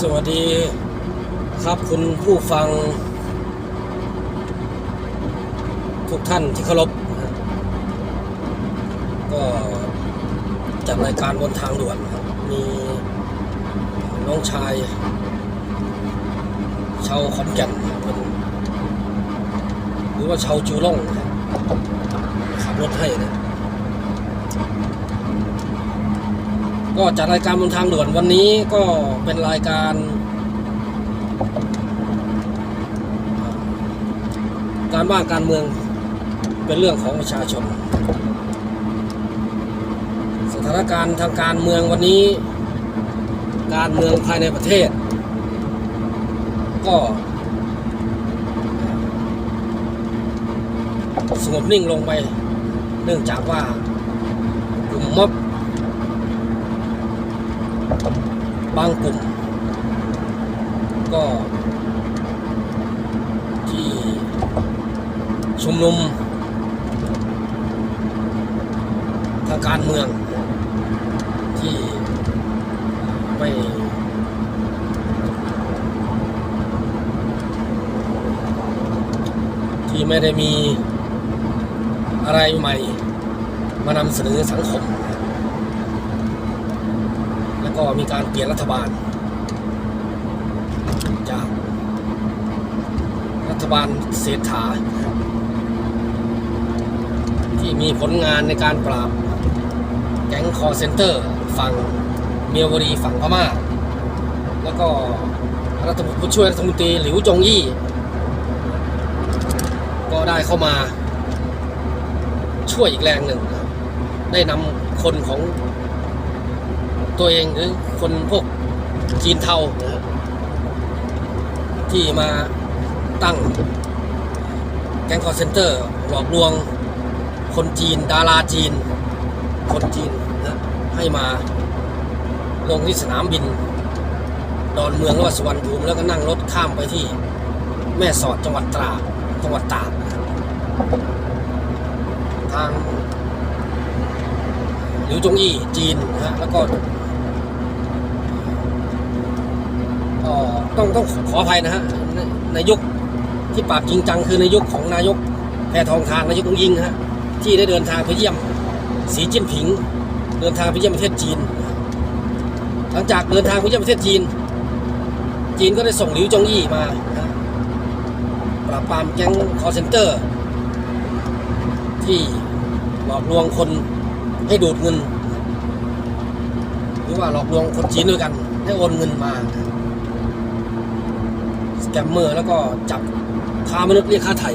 สวัสดีครับคุณผู้ฟัง ทุกท่านที่เคารพก็จัดรายการบนทางด่วนครับมีน้องชาย ชาวขอนแก่นหรือว่าชาวจูล่งครับขับรถให้นะ ก็จัดรายการบนทางด่วนวันนี้ก็เป็นรายการ การบ้านการเมืองเป็นเรื่องของประชาชน สถานการณ์ทางการเมืองวันนี้ การเมืองภายในประเทศ ก็สงบนิ่งลงไป เนื่องจากว่ากลุ่มม็อบ บางกลุ่ม ก็ที่ชุมนุมทางการเมือง ที่ไม่ที่ไม่ได้มีอะไรใหม่ มานำเสนอสังคม ก็มีการเปลี่ยนรัฐบาลจากรัฐบาลเศรษฐา ที่มีผลงานในการปราบแก๊งคอร์เซนเตอร์ ฝั่งเมียวดีฝั่งพม่า แล้วก็รัฐมนตรีช่วยรัฐมนตรีหลิวจงยี่ ก็ได้เข้ามาช่วยอีกแรงหนึ่ง ได้นำคนของ ตัวเองหรือคนพวกจีนเทาที่มาตั้งแก๊งคอร์เซนเตอร์หลอกลวง คนจีน ดาราจีน คนจีนนะให้มาลงที่สนามบิน ดอนเมืองรือว่าสุวรรณภูมิแล้วก็นั่งรถข้ามไปที่แม่สอดจังหวัดตราดจังหวัดตากนะครับทางหลิวจงอี้จีนนะแล้วก็เอ่อ ต้องต้องขออภัยนะฮะในยุคที่ปราบจริงจังคือในยุคของนายกแพทองทานนายกองยิงฮะที่ได้เดินทางไปเยี่ยม สีจิ้นผิง เดินทางไปเยี่ยมประเทศจีน หลังจากเดินทางไปเยี่ยมประเทศจีน จีนก็ได้ส่งหลิวจงอี้มาปราบปรามแก๊งคอร์เซนเตอร์ ที่หลอกลวงคนให้ดูดเงิน หรือว่าหลอกลวงคนจีนด้วยกันให้โอนเงินมา แกมเมอร์แล้วก็จับค้ามนุษย์เรียกค่าไถ่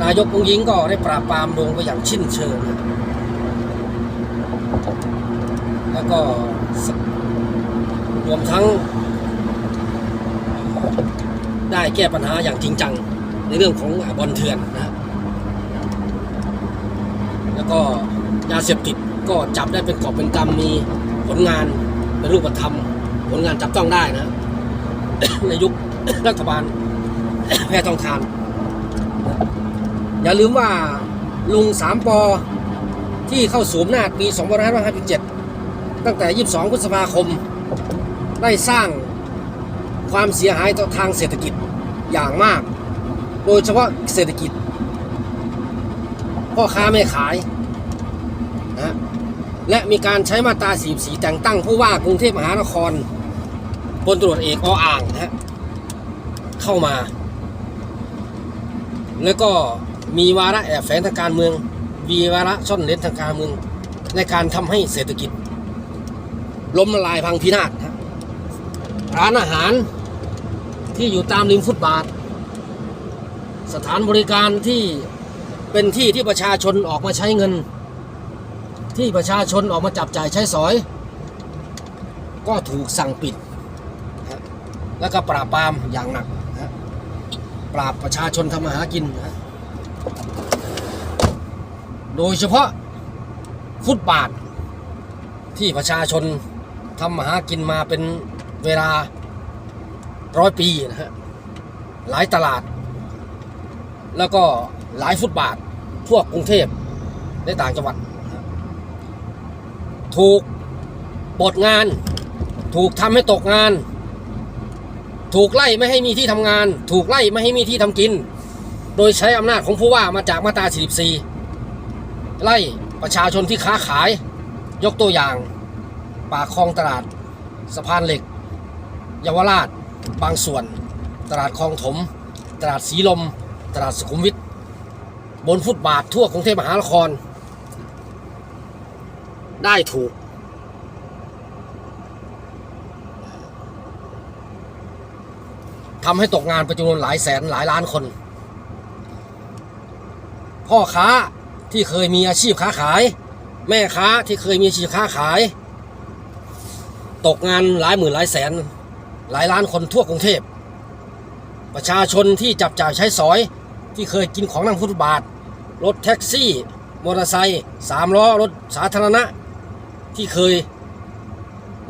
นายกองยิงก็ได้ปราบปรามลงไปอย่างชิ้นเชิงนะแล้วก็รวมทั้ง ได้แก้ปัญหาอย่างจริงจัง ในเรื่องของบอลเถื่อนนะแล้วก็ยาเสพติดก็จับได้เป็นกอบเป็นกำมีผลงานเป็นรูปธรรม ผลงานจับต้องได้นะ ในยุครัฐบาลแพทองทาน อย่าลืมว่าลุงสามปอที่เข้าสูมนาปี 2557 ตั้งแต่ 22 พฤษภาคม ได้สร้างความเสียหายต่อทางเศรษฐกิจอย่างมาก โดยเฉพาะเศรษฐกิจ พ่อค้าไม่ขายนะและมีการใช้มาตรา 44 แต่งตั้งผู้ว่ากรุงเทพมหานคร พลตรวจเอกออ่างนะฮะเข้ามา แล้วก็มีวาระแอบแฝงทางการเมืองมีวาระซ่อนเร้นทางการเมือง ในการทำให้เศรษฐกิจ ล้มละลายพังพินาศร้านอาหารที่อยู่ตามริมฟุตบาท สถานบริการที่เป็นที่ที่ประชาชนออกมาใช้เงิน ที่ประชาชนออกมาจับจ่ายใช้สอย ก็ถูกสั่งปิด แล้วก็ปราบปรามอย่างหนักนะปราบประชาชนทำมาหากินนะโดยเฉพาะฟุตบาท ที่ประชาชนทำมาหากินมาเป็นเวลาร้อยปีนะฮะหลายตลาด แล้วก็หลายฟุตบาททั่วกรุงเทพและต่างจังหวัด ถูกปลดงาน ถูกทำให้ตกงาน ถูกไล่ไม่ให้มีที่ทำงาน ถูกไล่ไม่ให้มีที่ทำกิน โดยใช้อำนาจของผู้ว่ามาจากมาตรา 44 ไล่ประชาชนที่ค้าขาย ยกตัวอย่าง ปากคลองตลาด สะพานเหล็ก เยาวราช บางส่วน ตลาดคลองถม ตลาดสีลม ตลาดสุขุมวิทบนฟุตบาททั่วกรุงเทพมหานคร ได้ถูก ทำให้ตกงานไปจำนวนหลายแสนหลายล้านคน พ่อค้าที่เคยมีอาชีพค้าขาย แม่ค้าที่เคยมีอาชีพค้าขาย ตกงานหลายหมื่นหลายแสน หลายล้านคนทั่วกรุงเทพ ประชาชนที่จับจ่ายใช้สอยที่เคยกินของนั่งฟุตบาท รถแท็กซี่มอเตอร์ไซค์สามล้อรถสาธารณะ ที่เคย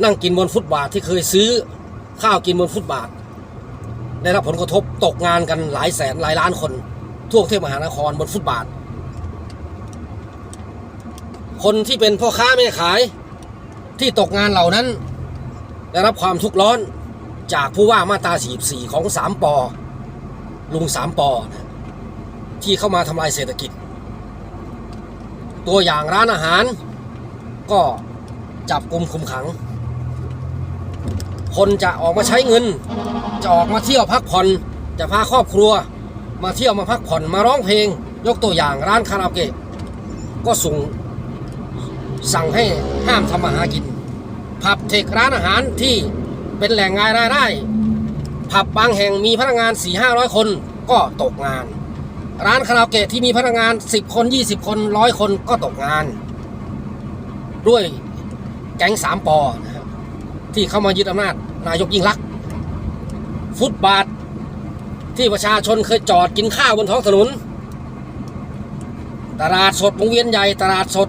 นั่งกินบนฟุตบาทที่เคยซื้อข้าวกินบนฟุตบาท ได้รับผลกระทบตกงานกันหลายแสนหลายล้านคน ทั่วกรุงเทพมหานครบนฟุตบาท คนที่เป็นพ่อค้าแม่ขายที่ตกงานเหล่านั้น ได้รับความทุกข์ร้อนจากผู้ว่ามาตรา 44 ของสามปอลุงสามปอนะที่เข้ามาทำลายเศรษฐกิจ ตัวอย่างร้านอาหาร ก็จับกลุ่มคุมขัง คนจะออกมาใช้เงิน จะออกมาเที่ยวพักผ่อน จะพาครอบครัว มาเที่ยวมาพักผ่อนมาร้องเพลง ยกตัวอย่างร้านคาราโอเกะก็ส่งสั่งให้ห้ามทำมาหากิน ผับเทคร้านอาหารที่เป็นแหล่งงานรายได้ ผับบางแห่งมีพนักงาน4 5 0 0คนก็ตกงาน ร้านคาราโอเกะที่มีพนักงาน 10 คน 20 คนร้อยคนก็ตกงาน ด้วยแก๊งสามปอนะ ที่เข้ามายึดอำนาจนายกยิ่งลักษณ์ฟุตบาท ที่ประชาชนเคยจอดกินข้าวบนท้องถนน ตลาดสดวงเวียนใหญ่ตลาดสด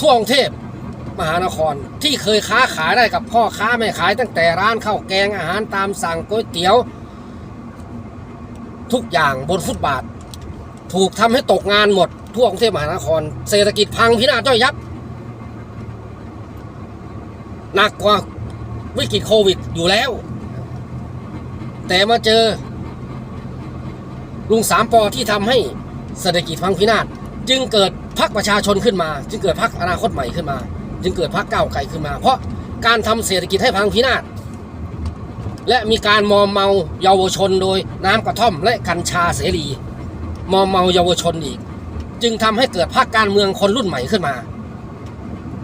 ทั่วกรุงเทพมหานครที่เคยค้าขายได้กับพ่อค้าแม่ขายตั้งแต่ร้านข้าวแกงอาหารตามสั่งก๋วยเตี๋ยว ทุกอย่างบนฟุตบาท ถูกทำให้ตกงานหมด ทั่วกรุงเทพมหานคร เศรษฐกิจพังพินาศย่อยยับ หนักกว่าวิกฤตโควิดอยู่แล้ว แต่มาเจอ ลุงสามปอที่ทำให้เศรษฐกิจพังพินาศจึงเกิดพรรคประชาชนขึ้นมา จึงเกิดพรรคอนาคตใหม่ขึ้นมา จึงเกิดพรรคก้าวไกลขึ้นมา เพราะการทำเศรษฐกิจให้พังพินาศและมีการมอมเมาเยาวชนโดยน้ำกระท่อมและกัญชาเสรี มอมเมาเยาวชนอีก จึงทำให้เกิดพรรคการเมืองคนรุ่นใหม่ขึ้นมา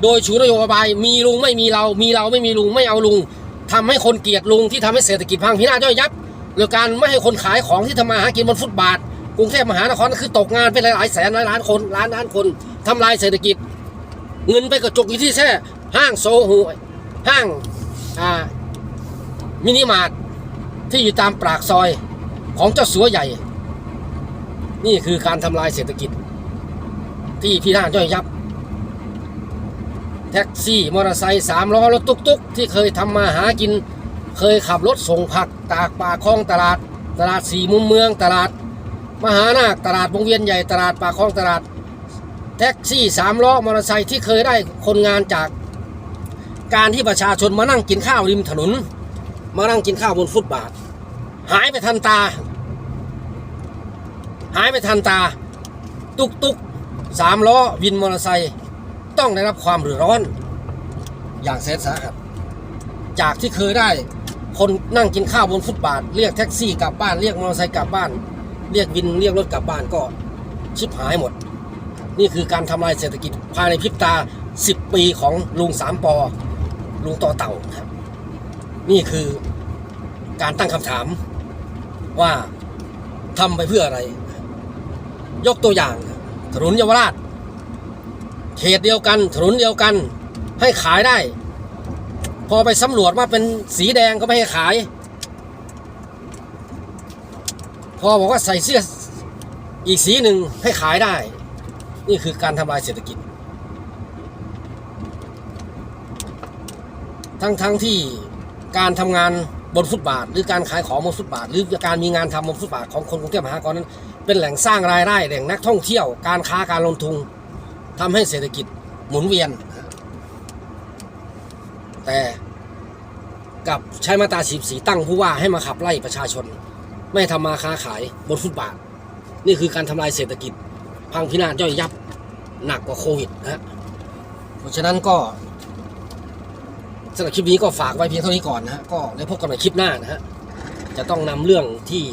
โดยชูนโยบายมีลุงไม่มีเรา มีเราไม่มีลุงไม่เอาลุงทำให้คนเกลียดลุงที่ทำให้เศรษฐกิจพังพินาศย่อยยับหรือการไม่ให้คนขายของที่ทำมาหากินบนฟุตบาทกรุงเทพมหานครคือตกงานไปหลายแสนหลายล้านคนล้านล้านคนทำลายเศรษฐกิจ เงินไปกระจุกอยู่ที่แค่ห้างโซหูห้างอ่ามินิมาร์ทที่อยู่ตามปากซอยของเจ้าสัวใหญ่ นี่คือการทำลายเศรษฐกิจ ที่พินาศย่อยยับ แท็กซี่มอเตอร์ไซค์สามล้อรถตุ๊กๆ ที่เคยทำมาหากิน เคยขับรถส่งผักตากป่าคลองตลาด ตลาดสี่มุมเมืองตลาด มหานาคตลาดวงเวียนใหญ่ตลาดป่าคลองตลาด แท็กซี่สามล้อมอเตอร์ไซค์ที่เคยได้คนงานจาก การที่ประชาชนมานั่งกินข้าวริมถนน มานั่งกินข้าวบนฟุตบาท หายไปทันตา หายไปทันตา ตุกตุกสามล้อวินมอเตอร์ไซค์ ต้องได้รับความเดือดร้อน อย่างแสนสาหัสจากที่เคยได้ คนนั่งกินข้าวบนฟุตบาท เรียกแท็กซี่กลับบ้านเรียกมอเตอร์ไซค์กลับบ้าน เรียกวินเรียกรถกลับบ้านก็ชิบหายหมด นี่คือการทำลายเศรษฐกิจภายในพริบตา 10 ปีของลุงสามปอลุงต่อเต่าครับ นี่คือการตั้งคำถามว่าทำไปเพื่ออะไร ยกตัวอย่างถนนเยาวราช เขตเดียวกันถนนเดียวกัน ให้ขายได้ พอไปสำรวจว่าเป็นสีแดงก็ไม่ให้ขาย พอบอกว่าใส่เสื้ออีกสีหนึ่งให้ขายได้ นี่คือการทำลายเศรษฐกิจ ทั้งทั้งที่การทำงานบนฟุตบาท หรือการขายของบนฟุตบาท หรือการมีงานทำบนฟุตบาทของคนกรุงเทพมหานครนั้น เป็นแหล่งสร้างรายได้แหล่งนักท่องเที่ยว การค้าการลงทุน ทำให้เศรษฐกิจหมุนเวียน แต่กับใช้มาตรา14ตั้งผู้ว่าให้มาขับไล่ประชาชน ไม่ทำมาค้าขายบนฟุตบาท นี่คือการทำลายเศรษฐกิจ พังพินาศย่อยยับหนักกว่าโควิดนะเพราะฉะนั้นก็สำหรับคลิปนี้ก็ฝากไว้เพียงเท่านี้ก่อนนะฮะก็ได้พบกันในคลิปหน้านะฮะจะต้องนำเรื่องที่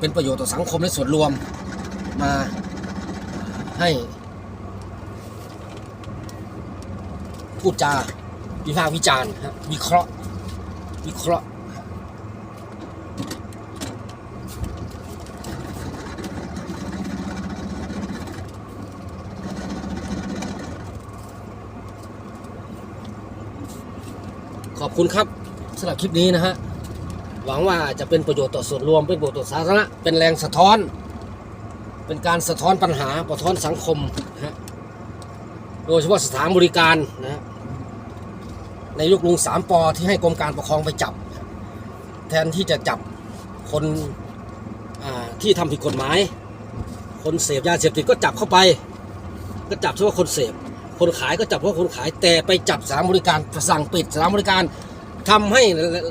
เป็นประโยชน์ต่อสังคมและส่วนรวมมาให้ พูดจาวิพากษ์วิจารณ์ฮะวิเคราะห์วิเคราะห์ขอบคุณครับสำหรับคลิปนี้นะฮะหวังว่าจะเป็นประโยชน์ต่อส่วนรวมเป็นประโยชน์ต่อสาธารณะเป็นแรงสะท้อน เป็นการสะท้อนปัญหาสะท้อนสังคมนะฮะโดยเฉพาะสถานบริการนะฮะ ในยุคลุงสามปอที่ให้กรมการปกครองไปจับ แทนที่จะจับคนที่ทำผิดกฎหมาย คนเสพยาเสพติดก็จับเข้าไป ก็จับเฉพาะคนเสพคนขายก็จับเฉพาะคนขายแต่ไปจับสานบริการสั่งปิดสานบริการทำให้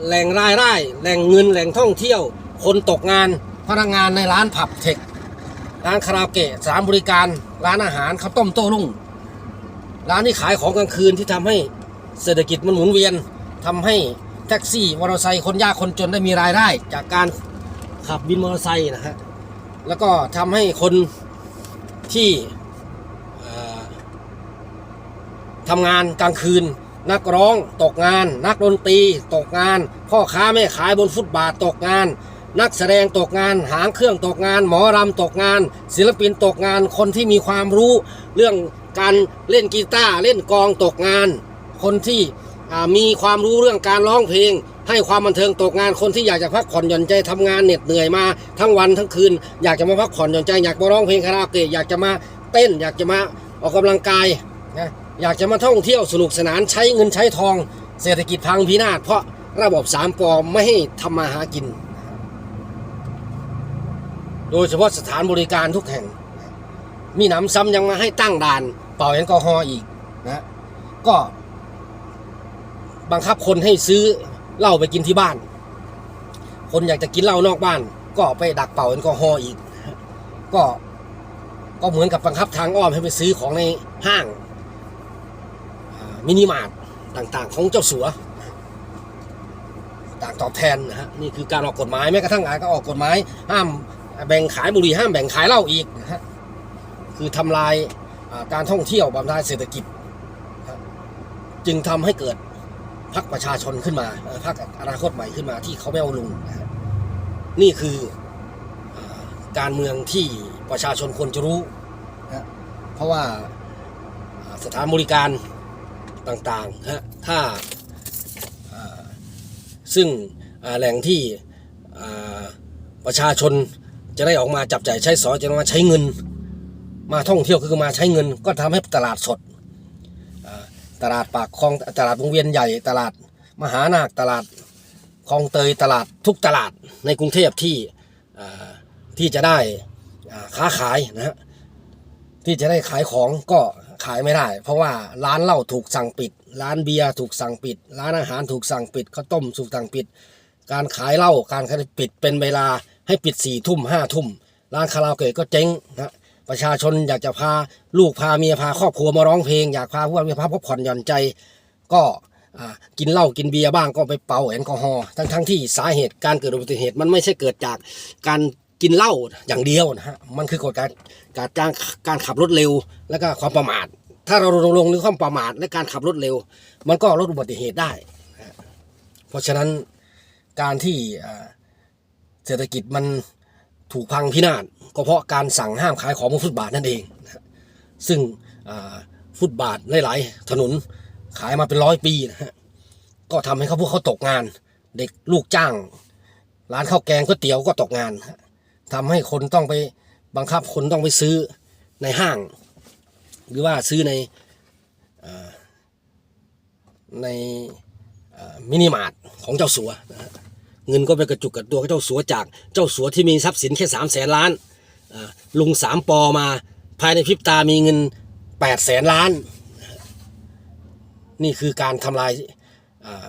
แหล่งรายได้แหล่งเงินแหล่งท่องเที่ยว คนตกงานพนักงานในร้านผับเทคร้านคาราโอเกะสานบริการ ร้านอาหารข้าวต้มโต้รุ่งร้านที่ขายของกลางคืนที่ทำให้ เศรษฐกิจมันหมุนเวียนทำให้แท็กซี่มอเตอร์ไซค์คนยากคนจนได้มีรายได้ จากการขับบินมอเตอร์ไซค์นะฮะแล้วก็ทำให้คนที่ทำงานกลางคืน นักร้องตกงาน นักดนตรีตกงาน พ่อค้าแม่ขายบนฟุตบาทตกงาน นักแสดงตกงาน หางเครื่องตกงาน หมอรำตกงาน ศิลปินตกงานคนที่มีความรู้ เรื่องการเล่นกีตาร์เล่นกองตกงาน คนที่มีความรู้เรื่องการร้องเพลง ให้ความบันเทิงตกงานคนที่อยากจะพักผ่อนหย่อนใจทำงานเหน็ดเหนื่อยมาทั้งวันทั้งคืน อยากจะมาพักผ่อนหย่อนใจอยากมาร้องเพลงคาราโอเกะอยากจะมาเต้น อยากจะมาออกกำลังกายนะอยากจะมาท่องเที่ยวสนุกสนานใช้เงินใช้ทอง เศรษฐกิจพังพินาศเพราะระบบสามปอไม่ให้ทำมาหากิน โดยเฉพาะสถานบริการทุกแห่ง มีหนำซ้ำยังมาให้ตั้งด่าน เป่าแอลกอฮอล์อีกนะก็ บังคับคนให้ซื้อเหล้าไปกินที่บ้าน คนอยากจะกินเหล้านอกบ้าน ก็ไปดักเป่าแอลกอฮอล์อีก ก็ก็เหมือนกับบังคับทางอ้อมให้ไปซื้อของในห้างมินิมาร์ทต่างๆ ของเจ้าสัวต่างตอบแทนนะฮะนี่คือการออกกฎหมายแม้กระทั่งอาก็ออกกฎหมายห้ามแบ่งขายบุหรี่ห้ามแบ่งขายเหล้าอีกนะฮะคือทำลายการท่องเที่ยวบำลายเศรษฐกิจ จึงทำให้เกิด พรรคประชาชนขึ้นมาพรรคอนาคตใหม่ขึ้นมาที่เขาไม่เอาลุงนี่คือการเมืองที่ประชาชนควรจะรู้นะเพราะว่าสถานบริการต่างๆนะฮะถ้าซึ่งแหล่งที่ประชาชนจะได้ออกมาจับจ่ายใช้สอยจะมาใช้เงิน มาท่องเที่ยวคือมาใช้เงิน ก็ทำให้ตลาดสด ตลาดปากคลองตลาดวงเวียนใหญ่ตลาดมหานาคตลาดคลองเตยตลาดทุกตลาดในกรุงเทพที่ที่จะได้ค้าขายนะฮะที่จะได้ขายของก็ขายไม่ได้ เพราะว่าร้านเหล้าถูกสั่งปิด ร้านเบียร์ถูกสั่งปิด ร้านอาหารถูกสั่งปิดข้าวต้มถูกสั่งปิด การขายเหล้าการขายปิดเป็นเวลาให้ปิดสี่ทุ่มห้าทุ่มร้านคาราโอเกะก็เจ๊งนะ ประชาชนอยากจะพาลูกพาเมียพาครอบครัวมาร้องเพลงอยากพาพวกเมียพาพักผ่อนหย่อนใจ ก็กินเหล้ากินเบียร์บ้างก็ไปเป่าแอลกอฮอล์ทั้งทั้งที่สาเหตุการเกิดอุบัติเหตุมันไม่ใช่เกิดจากการกินเหล้าอย่างเดียวนะฮะมันคือกฎการการการการขับรถเร็วและก็ความประมาท ถ้าเราลงลงหรือความประมาทและการขับรถเร็ว มันก็ลดอุบัติเหตุได้ เพราะฉะนั้นการที่เศรษฐกิจมันถูกพังพินาศ ก็เพราะการสั่งห้ามขายของบนฟุตบาทนั่นเองนะซึ่งฟุตบาทหลายๆถนนขายมาเป็นร้อยปีนะฮะก็ทำให้เขาพวกเขาตกงาน เด็กลูกจ้าง ร้านข้าวแกงก๋วยเตี๋ยวก็ตกงานฮะทำให้คนต้องไปบังคับคนต้องไปซื้อในห้าง หรือว่าซื้อในอในอมินิมาร์ทของเจ้าสัวนะเงินก็ไปกระจุกกับตัวเจ้าสัวจากเจ้าสัวที่มีทรัพย์สินแค่สามแสนล้าน ลุงสามปอมา ภายในพริบตามีเงินแปดแสนล้าน นี่คือการทำลายอ่า